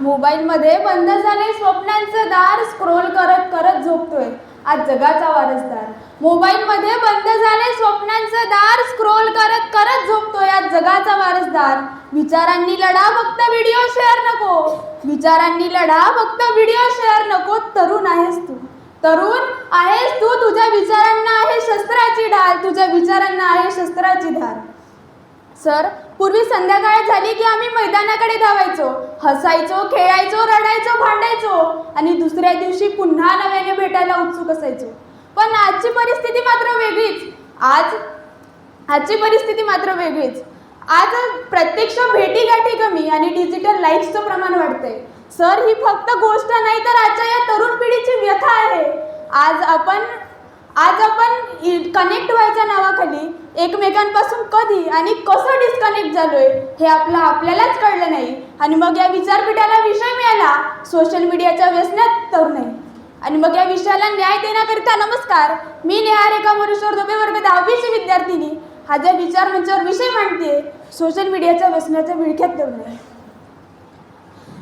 मोबाईलमध्ये बंद झाले स्वप्नांचं दार स्क्रोल करत करत झोपतोय. आज जगाचा वारसदार. मोबाईलमध्ये बंद झाले स्वप्नांचं दार स्क्रोल करत करत झोपतोय. आज जगाचा वारसदार. विचारांनी लढा फक्त व्हिडिओ शेअर नको. विचारांनी लढा फक्त व्हिडिओ शेअर नको. तरुण आहेस तू. तरुण आहेस तू. तुझ्या विचारांना आहे शस्त्राची ढाल. तुझ्या विचारांना आहे शस्त्राची धार. सर पूर्वी संध्याकाळ झाली की आम्ही मैदानाकडे धावायचो. हसायचो खेळायचो रडायचो भांडायचो. आणि दुसऱ्या दिवशी पुन्हा नव्याने भेटायला उत्सुक असायचो. पण आजची परिस्थिती मात्र वेगळीच. आज आजची परिस्थिती मात्र वेगळीच. आज प्रत्यक्ष भेटीगाठी कमी आणि डिजिटल लाईफचं प्रमाण वाढतंय. सर ही फक्त गोष्ट नाही तर आजच्या या तरुण पिढीची व्यथा आहे. आज आपण आज आपण कनेक्ट व्हायच्या नावाखाली एकमेकांपासून कधी आणि कसं डिस्कनेक्ट झालोय हे आपलं आपल्यालाच कळलं नाही. आणि मग या विचारपीठाला विषय मिळाला सोशल मीडियाच्या व्यसनात तरुण आहे आणि मग या विषयाला न्याय देण्याकरिता नमस्कार मी नेहा रेखा मोरेश्वर दुबे वर्ग दहावीची विद्यार्थिनी. हा ज्या विचार मंचावर विषय मांडते सोशल मीडियाच्या व्यसनाच्या विळख्यात तरुण आहे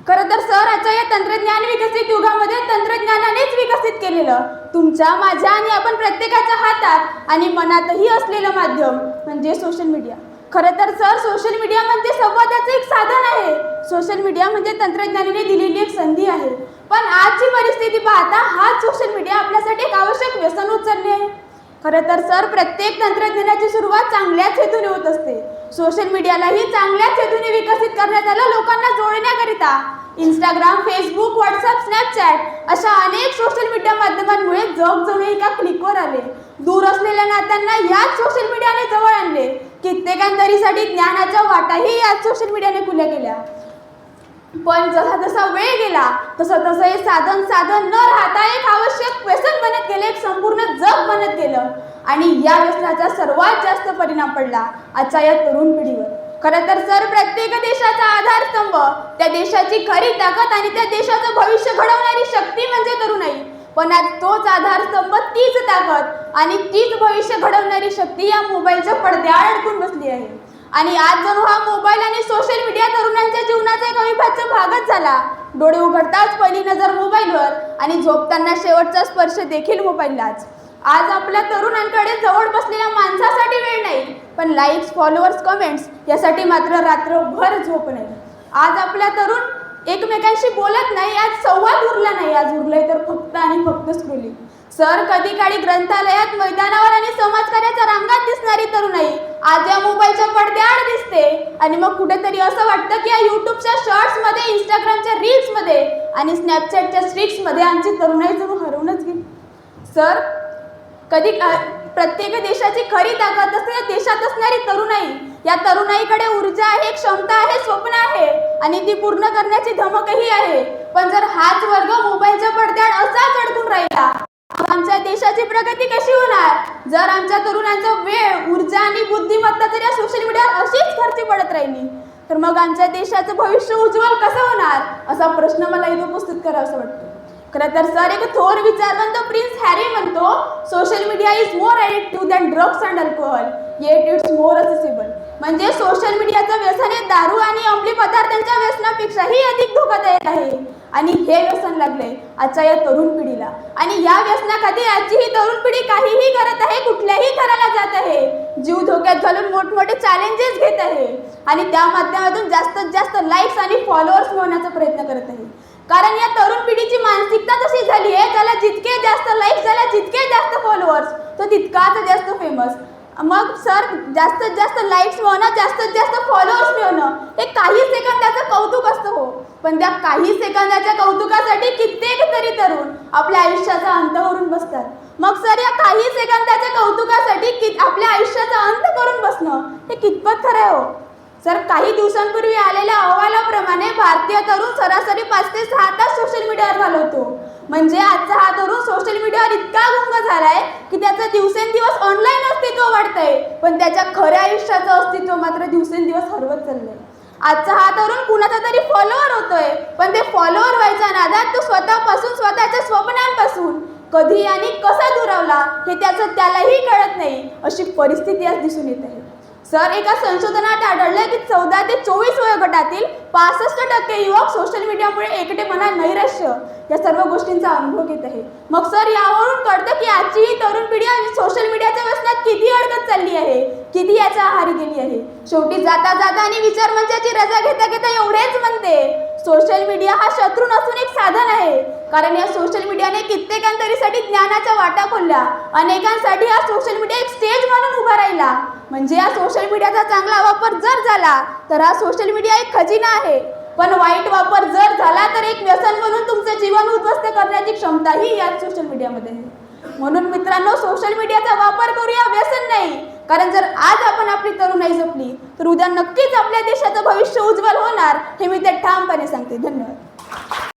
खरं तर सर आजच्या या तंत्रज्ञान विकसित युगामध्ये तंत्रज्ञानानेच विकसित केलेलं. तुमच्या माझ्या आणि आपण प्रत्येकाच्या हातात आणि मनातही असलेलं माध्यम म्हणजे सोशल मीडिया खरं तर सर सोशल मीडिया म्हणजे संवादाचं एक साधन आहे. सोशल मीडिया म्हणजे तंत्रज्ञानाने दिलेली एक संधी आहे. पण आजची परिस्थिती पाहता हाच सोशल मीडिया आपल्यासाठी एक आवश्यक व्यसन उचलले. आहे खरं तर सर प्रत्येक तंत्रज्ञानाची सुरुवात चांगल्याच हेतूने होत असते. सोशल मीडियालाही चांगल्याच हेतूने विकसित करण्यात आलं लोकांना जोडण्याकरिता. इंस्टाग्राम फेसबुक व्हॉट्सअप स्नॅपचॅट अशा अनेक सोशल मीडिया माध्यमांमुळे जग एका क्लिकवर आले. दूर असलेल्या नात्यांना याच सोशल मीडियाने जवळ आणले. कित्येकांतरीसाठी ज्ञानाच्या वाटाही याच सोशल मीडियाने खुल्या केल्या पण जसा जसा वेळ केला तसं तसं हे साधन साधन न राहता एक आवश्यक व्यसन बनत गेले एक संपूर्ण जग बनत गेलं. आणि या व्यसनाचा सर्वात जास्त परिणाम पडला आजच्या या तरुण पिढीवर. खरं तर सर प्रत्येक देशाचा आधारस्तंभ त्या देशाची खरी ताकद आणि त्या देशाचं भविष्य घडवणारी शक्ती म्हणजे तरुणाई. पण आज तोच आधारस्तंभ तीच ताकद आणि तीच भविष्य घडवणारी शक्ती या मोबाईलच्या पडद्याआड अडकून बसली आहे. आणि आज जणू हा मोबाईल आणि सोशल मीडिया तरुणांच्या जीवनाचा एक अविभाज्य भागच झाला. डोळे उघडताच पहिली नजर मोबाईलवर आणि झोपताना शेवटचा स्पर्श देखील मोबाईललाच आज आपल्या तरुणांकडे जवळ बसलेल्या माणसासाठी वेळ नाही पण लाईक्स फॉलोअर्स कमेंट्स यासाठी मात्र रात्रभर झोप नाही. आज आपल्या तरुण एकमेकांशी बोलत नाही आज संवाद उरला नाही आज उरलंय तर फक्त आणि फक्त स्क्रोलिंग सर कधी काळी ग्रंथालयात मैदानावर आणि समाजकार्याच्या रांगात दिसणारी तरुणाई आज या मोबाईलच्या पडद्याआड आणि मग कुठेतरी असं वाटतं की या युट्यूबच्या शॉर्ट्समध्ये इंस्टाग्रामच्या रील्समध्ये आणि स्नॅपचॅटच्या स्ट्रिक्समध्ये आमची तरुणाई जणू हरवूनच गेली. सर कधी प्रत्येक देशाची खरी ताकद असते या देशात असणारी तरुणाई. या तरुणाईकडे ऊर्जा आहे क्षमता आहे स्वप्न आहे आणि ती पूर्ण करण्याची धमकही आहे. पण जर हाच वर्ग मोबाईलच्या पडद्यात असाच अडकून राहिला मग आमच्या देशाची प्रगती कशी होणार जर आमच्या तरुणांचा वेळ ऊर्जा आणि बुद्धिमत्ता जर या सोशल मीडियावर अशीच खर्ची पडत राहिली तर मग आमच्या देशाचं भविष्य उज्ज्वल कसं होणार? असा प्रश्न मला इथं उपस्थित करावासा वाटतो. खरं तर सर एक थोर विचारवंत प्रिन्स हॅरी म्हणतो social media is more addictive than drugs and alcohol yet it's more accessible म्हणजे सोशल मीडियाचं व्यसन हे दारू आणि अंमली पदार्थांच्या व्यसनापेक्षाही अधिक धोकादायक आहे. आणि हे व्यसन लागले आजच्या या तरुण पिढीला. आणि या व्यसनाखाली आजची ही तरुण पिढी काहीही करत आहे कुठल्याही करायला जात आहे. जीव धोक्यात घालून मोठमोठे चॅलेंजेस घेत आहे. आणि त्या माध्यमातून जास्तीत जास्त लाईक्स आणि फॉलोअर्स मिळवण्याचा प्रयत्न करत आहे. कारण या तरुण पिढीची मानसिकता तशी झाली आहे त्याला जितके जास्त लाईक्स झाल्या जितके जास्त फॉलोअर्स तो तितकाच जास्त फेमस मग सर जास्तीत जास्त लाईक्स मिळवणं जास्तीत जास्त फॉलोअर्स मिळवणं हे काही सेकंदाचं कौतुक असतं हो पण त्या काही सेकंदाच्या कौतुकासाठी कित्येक तरी तरुण आपल्या आयुष्याचा अंत करून बसतात. मग सर या काही सेकंदाच्या कौतुकासाठी कि आपल्या आयुष्याचा अंत करून बसणं हे कितपत खरं आहे हो? सर काही दिवसांपूर्वी आलेल्या अहवालाप्रमाणे भारतीय तरुण सरासरी पाच ते सहा तास सोशल मीडियावर घालवतो. म्हणजे आजचा हा तरुण सोशल मीडियावर इतका गुंग झालाय की त्याचं दिवसेंदिवस ऑनलाईन अस्तित्व वाढतंय. पण त्याच्या खऱ्या आयुष्याचं अस्तित्व मात्र दिवसेंदिवस हरवत चाललंय. आजचा हा तरुण कुणाचा तरी फॉलोअर होतोय. पण ते फॉलोअर व्हायच्या नादात तो स्वतःपासून स्वतःच्या स्वप्नांपासून. कधी आणि कसा दुरावला हे त्याचं त्यालाही कळत नाही. अशी परिस्थिती आज दिसून येत आहे. सर एका संशोधनात आढळलं की चौदा ते चोवीस वयोगटातील पासष्ट टक्के युवक सोशल मीडियामुळे एकटेपणा नैराश्य या सर्व गोष्टींचा अनुभव घेत आहे. मग सर यावरून कळतं की आजची ही तरुण पिढी सोशल मीडियाच्या व्यसनात किती चालली आहे? किती याच्या आहारी गेली आहे? शेवटी जाता जाता आणि विचार मंचाची रजा घेता घेता एवढेच म्हणते. सोशल मीडिया हा शत्रू नसून एक साधन आहे. कारण या सोशल मीडियाने कित्येकांतरीसाठी ज्ञानाच्या वाटा खोलल्या अनेकांसाठी हा सोशल मीडिया एक स्टेज म्हणून उभा राहिला. म्हणजे या सोशल मीडियाचा चांगला वापर जर झाला तर हा सोशल मीडिया एक खजिना आहे. पण वाईट वापर जर झाला तर एक व्यसन म्हणून तुमचं जीवन उद्ध्वस्त करण्याची क्षमताही या सोशल मीडियामध्ये आहे. म्हणून मित्रांनो सोशल मीडियाचा वापर करूया व्यसन नाही. कारण जर आज आपण आपली तरुणाई जपली तर उद्या नक्कीच आपल्या देशाचं भविष्य उज्ज्वल होणार हे मी ते ठामपणे सांगते. धन्यवाद.